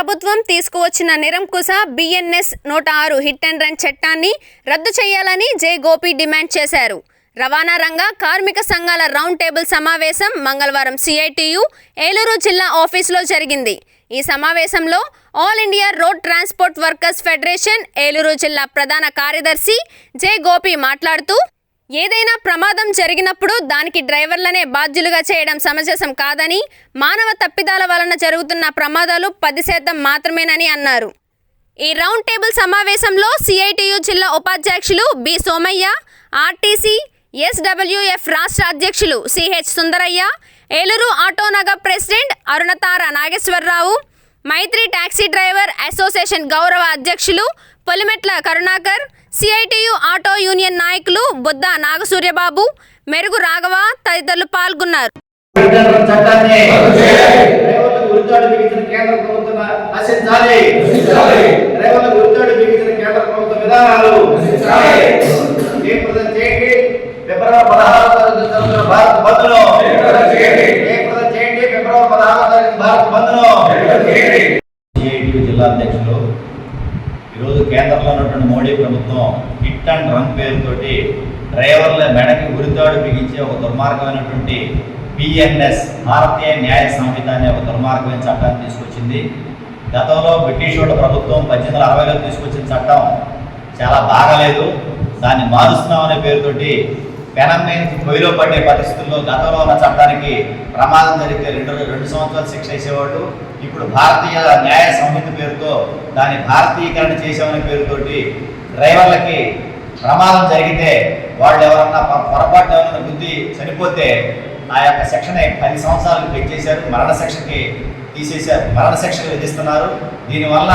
ప్రభుత్వం తీసుకువచ్చిన నిరంకుశ బిఎన్ఎస్ నూట ఆరు హిట్ అండ్ రన్ చట్టాన్ని రద్దు చేయాలని జే గోపి డిమాండ్ చేశారు. రవాణా రంగ కార్మిక సంఘాల రౌండ్ టేబుల్ సమావేశం మంగళవారం సిఐటియు ఏలూరు జిల్లా ఆఫీసులో జరిగింది. ఈ సమావేశంలో all India road transport workers federation Eluru జిల్లా ప్రధాన కార్యదర్శి జే గోపి మాట్లాడుతూ ఏదైనా ప్రమాదం జరిగినప్పుడు దానికి డ్రైవర్లనే బాధ్యులుగా చేయడం సమంజసం కాదని మానవ తప్పిదాల వలన జరుగుతున్న ప్రమాదాలు పది శాతం మాత్రమేనని అన్నారు. ఈ రౌండ్ టేబుల్ సమావేశంలో సిఐటియు జిల్లా ఉపాధ్యక్షులు బి సోమయ్య ఆర్టీసీ ఎస్డబ్ల్యూఎఫ్ రాష్ట్ర అధ్యక్షులు CH Sundaraiah Eluru Autonagar president Arunatara Nageswararao Maitri taxi driver association గౌరవ అధ్యక్షులు Polimetla Karunakar CITU auto union నాయకులు బుద్ధ నాగసూర్యబాబు మెరుగు రాఘవ తదితరులు పాల్గొన్నారు. జిల్లా అధ్యక్షులు ఈరోజు కేంద్రంలో ఉన్నటువంటి మోడీ ప్రభుత్వం హిట్ అండ్ రన్ పేరుతోటి డ్రైవర్ల మెడకి ఉరితాడు బిగించే ఒక దుర్మార్గమైనటువంటి పిఎన్ఎస్ భారతీయ న్యాయ సంహిత అనే ఒక దుర్మార్గమైన చట్టాన్ని తీసుకొచ్చింది. గతంలో బ్రిటిష్ వాళ్ళ ప్రభుత్వం పద్దెనిమిది వందల అరవైలో తీసుకొచ్చిన చట్టం చాలా బాగలేదు. దాన్ని మారుస్తున్నామనే పేరుతోటి పెనం పొయ్యిలో పడే పరిస్థితుల్లో గతంలో ఉన్న చట్టానికి ప్రమాదం జరిగితే రెండు రెండు సంవత్సరాలు శిక్ష వేసేవాడు ఇప్పుడు భారతీయ న్యాయ సంహిత పేరుతో దాన్ని భారతీయకరణ చేసామనే పేరుతోటి డ్రైవర్లకి ప్రమాదం జరిగితే వాళ్ళు ఎవరన్నా పొరపాటు ఎవరన్నా బుద్ధి చనిపోతే ఆ యొక్క శిక్షణ పది సంవత్సరాలు పెంచేశారు మరణ శిక్షకి తీసేశారు. మరణ శిక్షలు విధిస్తున్నారు. దీనివల్ల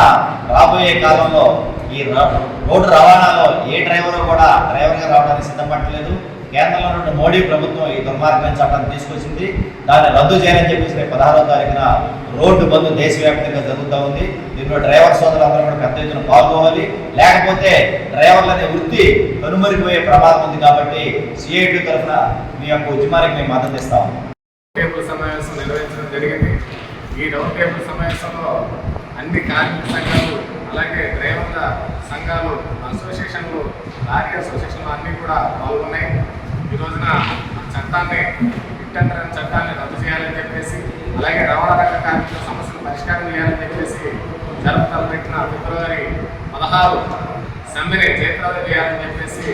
రాబోయే కాలంలో ఈ రోడ్డు రవాణాలో ఏ డ్రైవరు కూడా డ్రైవర్గా రావడానికి సిద్ధపడలేదు కేంద్రంలో నుండి మోడీ ప్రభుత్వం ఈ దుర్మార్గమైన చట్టాన్ని తీసుకొచ్చింది. దాన్ని రద్దు చేయాలని చెప్పేసి రేపు పదహారో తారీఖున రోడ్డు బంద్ దేశవ్యాప్తంగా జరుగుతూ ఉంది. దీంట్లో డ్రైవర్ సోదరులందరూ కూడా పెద్ద ఎత్తున పాల్గొవాలి. లేకపోతే డ్రైవర్లనే వృత్తి కనుమరిపోయే ప్రమాదం ఉంది కాబట్టి సిఐటి తరఫున మీ యొక్క ఉద్యమానికి మేము మద్దతు ఇస్తాము టేబుల్ సమావేశం నిర్వహించడం జరిగింది. ఈ రౌండ్ టేబుల్ సమావేశంలో అన్ని కార్మిక సంఘాలు అలాగే డ్రైవర్ల సంఘాలు అసోసియేషన్లు లారీ అసోసియేషన్లు అన్నీ కూడా పాల్గొన్నాయి. ఈ రోజున చట్టాన్ని ఇంటర్ చట్టాన్ని రద్దు చేయాలని చెప్పేసి అలాగే రవాణా రంగ కార్మికుల సమస్యలు పరిష్కారం చేయాలని చెప్పేసి జరుపు తలపెట్టిన ఫిబ్రవరి పదహారు సమ్మెని జయప్రదం చేయాలని చెప్పేసి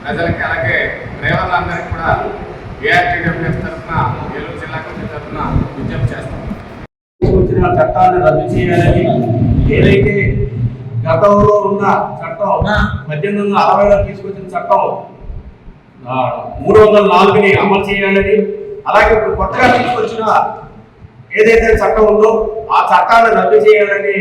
ప్రజలకి అలాగే డ్రైవర్లందరికీ కూడా ఏఆర్టీడబ్ల్యూఎఫ్ తరఫున ఏలూరు జిల్లా కమిటీ తరఫున విజ్ఞప్తి చేస్తాం. వచ్చిన చట్టాన్ని రద్దు చేయాలని ఏదైతే గతంలో ఉన్న చట్టం పద్దెనిమిది వందల అరవైలో తీసుకొచ్చిన చట్టం మూడు వందల నాలుగుని అమలు చేయాలని అలాగే ఇప్పుడు కొత్తగా తీసుకొచ్చిన ఏదైతే చట్టం ఉందో ఆ చట్టాన్ని రద్దు చేయాలని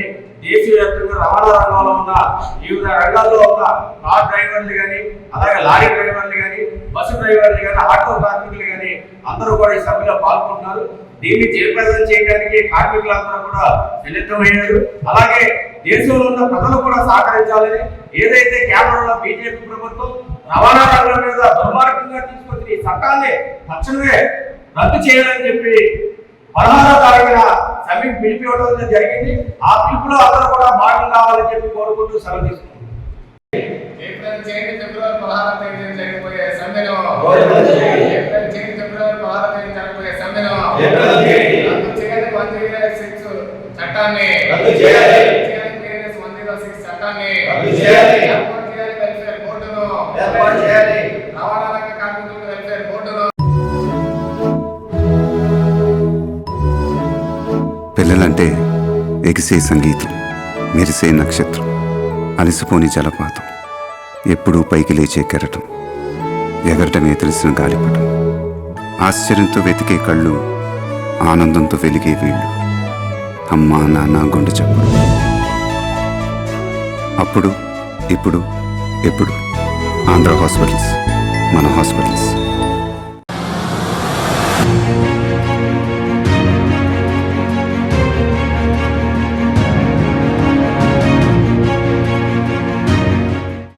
దేశవ్యాప్తంగా రవాణా రంగంలో ఉన్న వివిధ రంగాల్లో ఉన్న కార్ డ్రైవర్లు కానీ అలాగే లారీ డ్రైవర్లు కానీ బస్సు డ్రైవర్లు కానీ ఆటో కార్మికులు కానీ అందరూ కూడా ఈ సభలో పాల్గొంటున్నారు. దీన్ని జయప్రదం చేయడానికి కార్మికులందరూ కూడా సన్నిద్ధమయ్యారు. అలాగే దేశంలో ఉన్న ప్రజలు కూడా సహకరించాలని ఏదైతే కేంద్రంలో బీజేపీ ప్రభుత్వం రవాణా రంగం మీద దుర్మార్గంగా తీసుకొచ్చిన ఈ చట్టాన్ని తక్షణమే రద్దు చేయాలని చెప్పి పదహారో తారీఖున సమ్మె పిలిపివ్వడం జరిగింది ఆ పిలుపులో అందరూ కూడా భాగం కావాలని చెప్పి కోరుకుంటూ సెలవు చేయండి ఫిబ్రవరి పదహారవ జరిగిపోయే చేయండి. ఫిబ్రవరి పదహారవ జరిగిపోయే. రద్దు చేయాలి వన్ సిక్స్ చట్టాన్ని రద్దు. చేయాలి PNS వన్ జీరో సిక్స్ చట్టాన్ని రద్దు చేయాలి. ఏర్పాటు చేయాలి రవాణా రంగ కార్మికులకు వెల్ఫేర్ బోర్డును పిల్లలంటే ఎగిసే సంగీతం మెరిసే నక్షత్రం అలసిపోని జలపాతం ఎప్పుడూ పైకి లేచే కెరటం ఎగరటమే తెలిసిన గాలిపటం ఆశ్చర్యంతో వెతికే కళ్ళు ఆనందంతో వెలిగే వీళ్ళు అమ్మా నాన్న గుండె చప్పుడు అప్పుడు ఇప్పుడు ఎప్పుడు? ఆంధ్ర హాస్పిటల్స్ మన హాస్పిటల్స్.